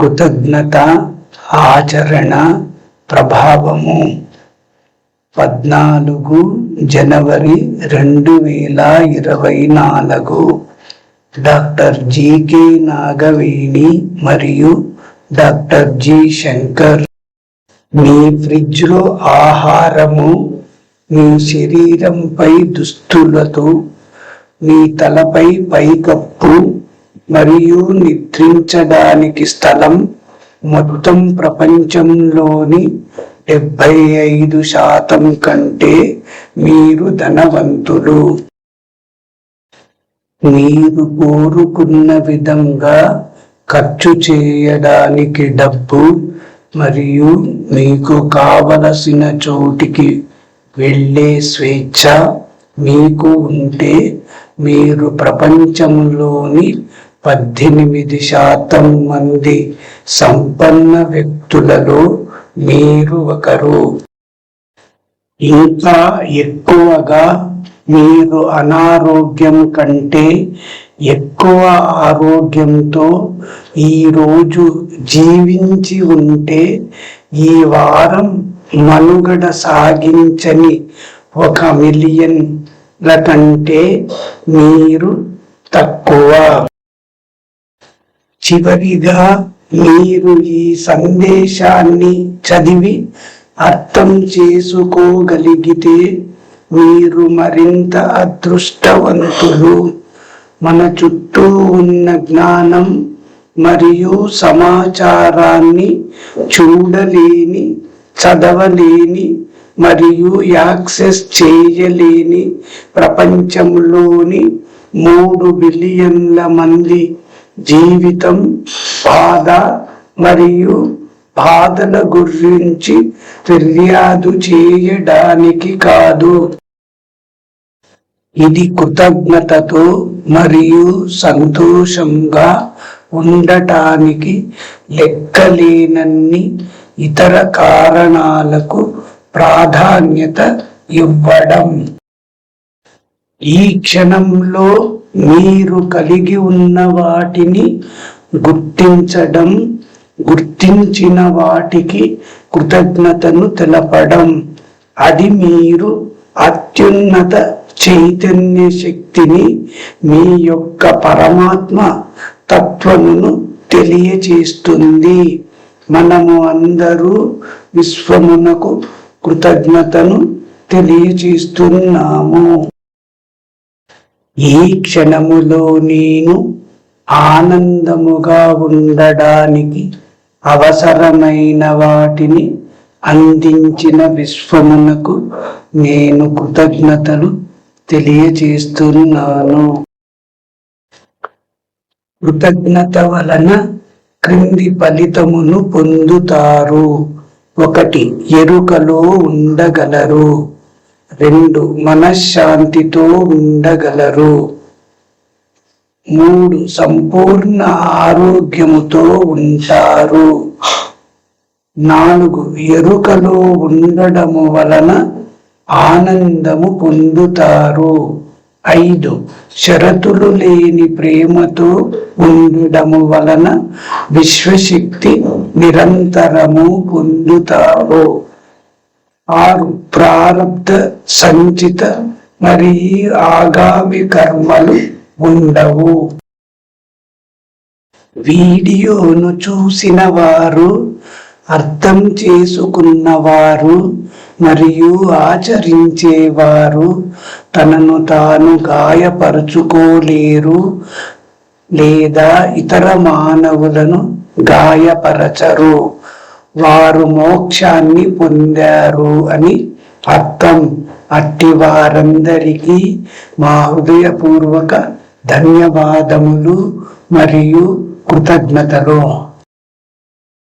కృతజ్ఞత ఆచరణ ప్రభావము. పద్నాలుగు జనవరి రెండు వేల ఇరవై నాలుగు. డాక్టర్ జికే నాగవేణి మరియు డాక్టర్ జి శంకర్. మీ ఫ్రిడ్జ్లో ఆహారము మీ శరీరంపై దుస్తులతో మీ తలపై పైకప్పు మరియు నిద్రించడానికి స్థలం మొత్తం ప్రపంచంలోని డెబ్బై ఐదు శాతం కంటే మీరు ధనవంతులు. మీరు కోరుకున్న విధంగా ఖర్చు చేయడానికి డబ్బు మరియు మీకు కావలసిన చోటికి వెళ్ళే స్వేచ్ఛ మీకు ఉంటే మీరు ప్రపంచంలోని పద్దెనిమిది శాతం మంది సంపన్న వ్యక్తులలో మీరు ఒకరు. ఇంకా ఎక్కువగా మీరు అనారోగ్యం కంటే ఎక్కువ ఆరోగ్యంతో ఈరోజు జీవించి ఉంటే ఈ వారం మనుగడ సాగించని ఒక మిలియన్ల కంటే మీరు తక్కువ. చివరిగా మీరు ఈ సందేశాన్ని చదివి అర్థం చేసుకోగలిగితే మీరు మరింత అదృష్టవంతులు. మన చుట్టూ ఉన్న జ్ఞానం మరియు సమాచారాన్ని చూడలేని చదవలేని మరియు యాక్సెస్ చేయలేని ప్రపంచంలోని మూడు బిలియన్ల మంది జీవితం బాధ మరియు బాధల గురించి ఫిర్యాదు చేయడానికి కాదు. ఇది కృతజ్ఞతతో మరియు సంతోషంగా ఉండటానికి లెక్కలేనన్ని ఇతర కారణాలకు ప్రాధాన్యత ఇవ్వడం. ఈ క్షణంలో మీరు కలిగి ఉన్న వాటిని గుర్తించడం గుర్తించిన వాటికి కృతజ్ఞతను తెలపడం. అది మీరు అత్యున్నత చైతన్య శక్తిని మీ యొక్క పరమాత్మ తత్వమును తెలియచేస్తుంది. మనము అందరూ విశ్వమునకు కృతజ్ఞతను తెలియచేస్తున్నాము. ఈ క్షణములో నేను ఆనందముగా ఉండడానికి అవసరమైన వాటిని అందించిన విశ్వమునకు నేను కృతజ్ఞతలు తెలియజేస్తున్నాను. కృతజ్ఞత వలన క్రింది ఫలితమును పొందుతారు. ఒకటి ఎరుకలో ఉండగలరు. రెండు మనశ్శాంతితో ఉండగలరు. మూడు సంపూర్ణ ఆరోగ్యముతో ఉంటారు. నాలుగు ఎరుకలో ఉండడము వలన ఆనందము పొందుతారు. ఐదు షరతులు లేని ప్రేమతో ఉండడము వలన విశ్వశక్తి నిరంతరము పొందుతారు. ఆరు ప్రారంధ సంచిత మరియు ఆగామి కర్మలు ఉండవు. వీడియోను చూసిన వారు అర్థం చేసుకున్నవారు మరియు ఆచరించేవారు తనను తాను గాయపరుచుకోలేరు లేదా ఇతర మానవులను గాయపరచరు. వారు మోక్షాన్ని పొందారు అని అర్థం. అట్టి వారందరికీ మా హృదయపూర్వక ధన్యవాదములు మరియు కృతజ్ఞతలు.